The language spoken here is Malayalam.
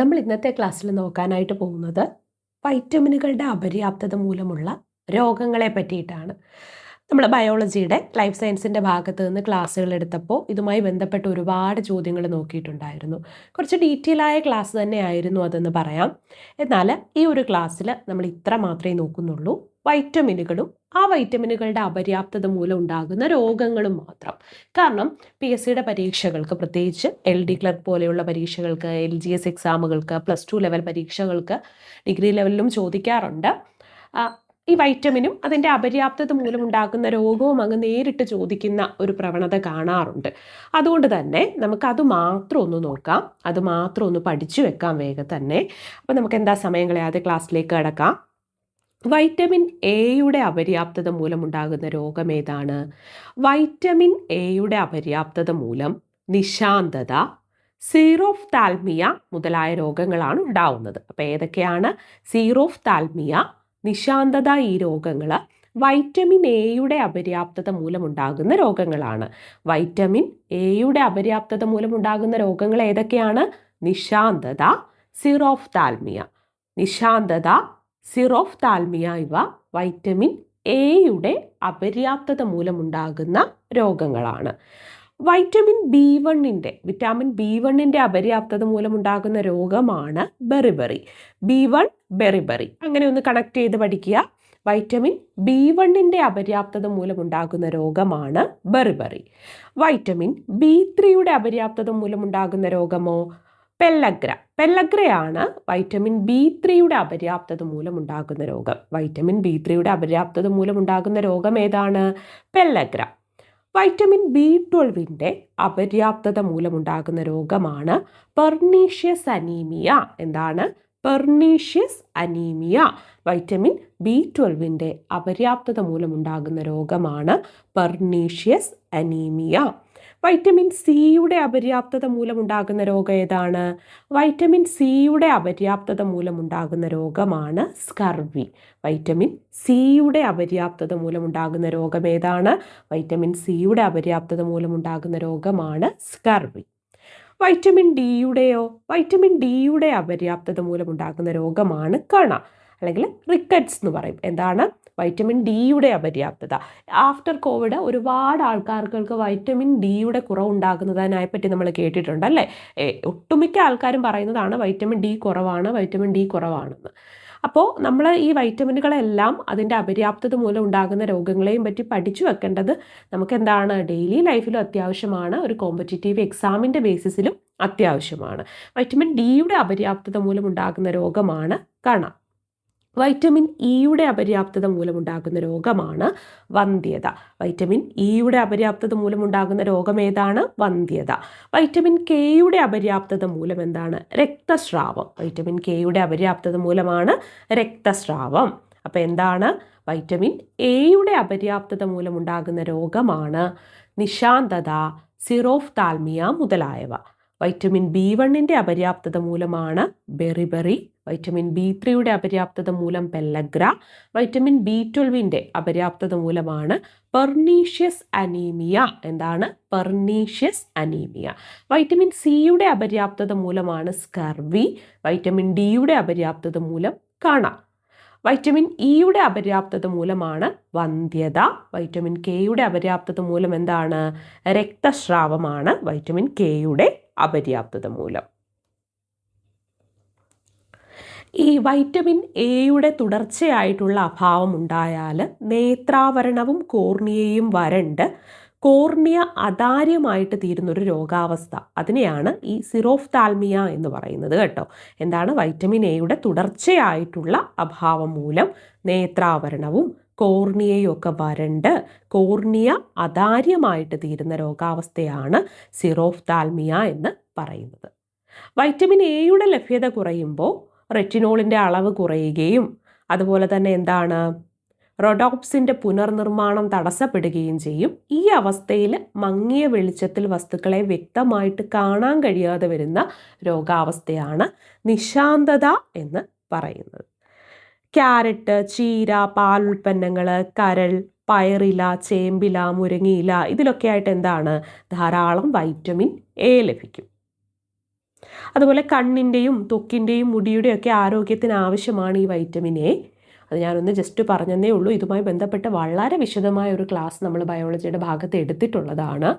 നമ്മൾ ഇന്നത്തെ ക്ലാസ്സിൽ നോക്കാനായിട്ട് പോകുന്നത് വൈറ്റമിനുകളുടെ അപര്യാപ്തത മൂലമുള്ള രോഗങ്ങളെ പറ്റിയിട്ടാണ്. നമ്മൾ ബയോളജിയുടെ ലൈഫ് സയൻസിന്റെ ഭാഗത്ത് നിന്ന് ക്ലാസ്സുകൾ എടുത്തപ്പോൾ ഇതുമായി ബന്ധപ്പെട്ട് ഒരുപാട് ചോദ്യങ്ങൾ നോക്കിയിട്ടുണ്ടായിരുന്നു. കുറച്ച് ഡീറ്റെയിൽ ആയ ക്ലാസ് തന്നെയായിരുന്നു അതെന്ന് പറയാം. എന്നാൽ ഈ ഒരു ക്ലാസ്സിൽ നമ്മൾ ഇത്ര മാത്രമേ നോക്കുന്നുള്ളൂ. വൈറ്റമിനുകളും ആ വൈറ്റമിനുകളുടെ അപര്യാപ്തത മൂലം ഉണ്ടാകുന്ന രോഗങ്ങളും മാത്രം. കാരണം പി എസ് സിയുടെ പരീക്ഷകൾക്ക് പ്രത്യേകിച്ച് എൽ ഡി ക്ലർക്ക് പോലെയുള്ള പരീക്ഷകൾക്ക് എൽ ജി എസ് എക്സാമുകൾക്ക് പ്ലസ് ടു ലെവൽ പരീക്ഷകൾക്ക് ഡിഗ്രി ലെവലിലും ചോദിക്കാറുണ്ട്. ഈ വൈറ്റമിനും അതിന്റെ അപര്യാപ്തത മൂലമുണ്ടാകുന്ന രോഗവും അങ്ങ് നേരിട്ട് ചോദിക്കുന്ന ഒരു പ്രവണത കാണാറുണ്ട്. അതുകൊണ്ട് തന്നെ നമുക്കത് മാത്രം ഒന്ന് നോക്കാം. അത് മാത്രം ഒന്ന് പഠിച്ചു വെക്കാം വേഗം തന്നെ. അപ്പോൾ നമുക്ക് എന്താ സമയം കളയാതെ ക്ലാസ്സിലേക്ക് കിടക്കാം. വൈറ്റമിൻ എയുടെ അപര്യാപ്തത മൂലമുണ്ടാകുന്ന രോഗം ഏതാണ്? വൈറ്റമിൻ എയുടെ അപര്യാപ്തത മൂലം നിശാന്തത സീറോഫ് താൽമിയ മുതലായ രോഗങ്ങളാണ് ഉണ്ടാവുന്നത്. അപ്പോൾ ഏതൊക്കെയാണ്? സീറോഫ് താൽമിയ നിശാന്തത ഈ രോഗങ്ങൾ വൈറ്റമിൻ എയുടെ അപര്യാപ്തത മൂലമുണ്ടാകുന്ന രോഗങ്ങളാണ്. വൈറ്റമിൻ എയുടെ അപര്യാപ്തത മൂലമുണ്ടാകുന്ന രോഗങ്ങൾ ഏതൊക്കെയാണ്? നിശാന്തത സിറോഫ് താൽമിയ നിശാന്തത സിറോഫ് താൽമിയ ഇവ വൈറ്റമിൻ എയുടെ അപര്യാപ്തത മൂലമുണ്ടാകുന്ന രോഗങ്ങളാണ്. വൈറ്റമിൻ ബി വണ്ണിന്റെ വിറ്റാമിൻ ബി വണ്ണിന്റെ അപര്യാപ്തത മൂലമുണ്ടാകുന്ന രോഗമാണ് ബെറിബറി. B one beriberi. അങ്ങനെ ഒന്ന് കണക്ട് ചെയ്ത് പഠിക്കുക. വൈറ്റമിൻ ബി വണ്ണിന്റെ അപര്യാപ്തത മൂലമുണ്ടാകുന്ന രോഗമാണ് ബെറിബറി. വൈറ്റമിൻ ബി ത്രീയുടെ അപര്യാപ്തത മൂലമുണ്ടാകുന്ന രോഗമോ? പെല്ലഗ്ര. പെല്ലഗ്രയാണ് വൈറ്റമിൻ ബി ത്രീയുടെ അപര്യാപ്തത മൂലമുണ്ടാകുന്ന രോഗം. വൈറ്റമിൻ ബി ത്രീയുടെ അപര്യാപ്തത മൂലമുണ്ടാകുന്ന രോഗം ഏതാണ്? പെല്ലഗ്ര. വൈറ്റമിൻ ബി ട്വൽവിന്റെ അപര്യാപ്തത മൂലമുണ്ടാകുന്ന രോഗമാണ് പെർണീഷ്യസ് അനീമിയ എന്താണ്? പെർണീഷ്യസ് അനീമിയ വൈറ്റമിൻ ബി ട്വൽവിന്റെ അപര്യാപ്തത മൂലമുണ്ടാകുന്ന രോഗമാണ് പെർണീഷ്യസ് അനീമിയ വൈറ്റമിൻ സിയുടെ അപര്യാപ്തത മൂലമുണ്ടാകുന്ന രോഗം ഏതാണ്? വൈറ്റമിൻ സിയുടെ അപര്യാപ്തത മൂലമുണ്ടാകുന്ന രോഗമാണ് സ്കർവി വൈറ്റമിൻ സിയുടെ അപര്യാപ്തത മൂലമുണ്ടാകുന്ന രോഗം ഏതാണ്? വൈറ്റമിൻ സിയുടെ അപര്യാപ്തത മൂലമുണ്ടാകുന്ന രോഗമാണ് സ്കർവി വൈറ്റമിൻ ഡിയുടെയോ വൈറ്റമിൻ ഡിയുടെ അപര്യാപ്തത മൂലമുണ്ടാകുന്ന രോഗമാണ് കണ അല്ലെങ്കിൽ റിക്കറ്റ്സ് എന്ന് പറയും. എന്താണ്? വൈറ്റമിൻ ഡിയുടെ അപര്യാപ്തത. ആഫ്റ്റർ കോവിഡ് ഒരുപാട് ആൾക്കാർക്ക് വൈറ്റമിൻ ഡിയുടെ കുറവുണ്ടാകുന്നതിനെ പറ്റി നമ്മൾ കേട്ടിട്ടുണ്ട് അല്ലേ? ഒട്ടുമിക്ക ആൾക്കാരും പറയുന്നതാണ് വൈറ്റമിൻ ഡി കുറവാണ് വൈറ്റമിൻ ഡി കുറവാണെന്ന്. അപ്പോൾ നമ്മൾ ഈ വൈറ്റമിനുകളെല്ലാം അതിന്റെ അപര്യാപ്തത മൂലം ഉണ്ടാകുന്ന രോഗങ്ങളെയും പറ്റി പഠിച്ചു വെക്കേണ്ടത് നമുക്ക് എന്താണ് ഡെയിലി ലൈഫിലും അത്യാവശ്യമാണ് ഒരു കോമ്പറ്റേറ്റീവ് എക്സാമിന്റെ ബേസിസിലും അത്യാവശ്യമാണ്. വൈറ്റമിൻ ഡിയുടെ അപര്യാപ്തത മൂലം ഉണ്ടാകുന്ന രോഗമാണ് കണ. വൈറ്റമിൻ ഇയുടെ അപര്യാപ്തത മൂലമുണ്ടാകുന്ന രോഗമാണ് വന്ധ്യത. വൈറ്റമിൻ ഇയുടെ അപര്യാപ്തത മൂലമുണ്ടാകുന്ന രോഗം ഏതാണ്? വന്ധ്യത. വൈറ്റമിൻ കെയുടെ അപര്യാപ്തത മൂലം എന്താണ്? രക്തസ്രാവം. വൈറ്റമിൻ കെയുടെ അപര്യാപ്തത മൂലമാണ് രക്തസ്രാവം. അപ്പോൾ എന്താണ്? വൈറ്റമിൻ എയുടെ അപര്യാപ്തത മൂലമുണ്ടാകുന്ന രോഗമാണ് നിശാന്തത സിറോഫ് താൽമിയ മുതലായവ. വൈറ്റമിൻ ബി വണ്ണിന്റെ അപര്യാപ്തത മൂലമാണ് ബെറിബെറി വൈറ്റമിൻ ബി ത്രീയുടെ അപര്യാപ്തത മൂലം പെല്ലഗ്ര വൈറ്റമിൻ ബി ട്വൽവിന്റെ അപര്യാപ്തത മൂലമാണ് പെർണീഷ്യസ് അനീമിയ എന്താണ്? പെർണീഷ്യസ് അനീമിയ വൈറ്റമിൻ സിയുടെ അപര്യാപ്തത മൂലമാണ് സ്കർവി വൈറ്റമിൻ ഡിയുടെ അപര്യാപ്തത മൂലം കണ. വൈറ്റമിൻ ഇയുടെ അപര്യാപ്തത മൂലമാണ് വന്ധ്യത വൈറ്റമിൻ കെയുടെ അപര്യാപ്തത മൂലം എന്താണ്? രക്തസ്രാവമാണ് വൈറ്റമിൻ കെയുടെ അപര്യാപ്തത മൂലം. ഈ വൈറ്റമിൻ എയുടെ തുടർച്ചയായിട്ടുള്ള അഭാവം ഉണ്ടായാൽ നേത്രാവരണവും കോർണിയയും വരണ്ട് കോർണിയ അതാര്യമായിട്ട് തീരുന്നൊരു രോഗാവസ്ഥ. അതിനെയാണ് ഈ സിറോഫ് താൽമിയ എന്ന് പറയുന്നത് കേട്ടോ. എന്താണ്? വൈറ്റമിൻ എയുടെ തുടർച്ചയായിട്ടുള്ള അഭാവം മൂലം നേത്രാവരണവും കോർണിയയും ഒക്കെ വരണ്ട്. കോർണിയ അതാര്യമായിട്ട് തീരുന്ന രോഗാവസ്ഥയാണ് സിറോഫ്താൽമിയ എന്ന് പറയുന്നത്. വൈറ്റമിൻ എയുടെ ലഭ്യത കുറയുമ്പോൾ റെറ്റിനോളിന്റെ അളവ് കുറയുകയും അതുപോലെ തന്നെ എന്താണ്? റൊഡോപ്സിന്റെ പുനർനിർമ്മാണം തടസ്സപ്പെടുകയും ചെയ്യും. ഈ അവസ്ഥയിൽ മങ്ങിയ വെളിച്ചത്തിൽ വസ്തുക്കളെ വ്യക്തമായിട്ട് കാണാൻ കഴിയാതെ വരുന്ന രോഗാവസ്ഥയാണ് നിശാന്തത എന്ന് പറയുന്നത്. ക്യാരറ്റ് ചീര പാലുൽപ്പന്നങ്ങൾ കരൾ പയറില ചേമ്പില മുരിങ്ങയില ഇതിലൊക്കെ ആയിട്ട് എന്താണ്? ധാരാളം വൈറ്റമിൻ എ ലഭിക്കും. അതുപോലെ കണ്ണിന്റെയും തൊക്കിന്റെയും മുടിയുടെയൊക്കെ ആരോഗ്യത്തിന് ആവശ്യമാണ് ഈ വൈറ്റമിൻ എ. അത് ഞാനൊന്ന് ജസ്റ്റ് പറഞ്ഞതേ ഉള്ളൂ. ഇതുമായി ബന്ധപ്പെട്ട് വളരെ വിശദമായ ഒരു ക്ലാസ് നമ്മൾ ബയോളജിയുടെ ഭാഗത്ത് എടുത്തിട്ടുള്ളതാണ്.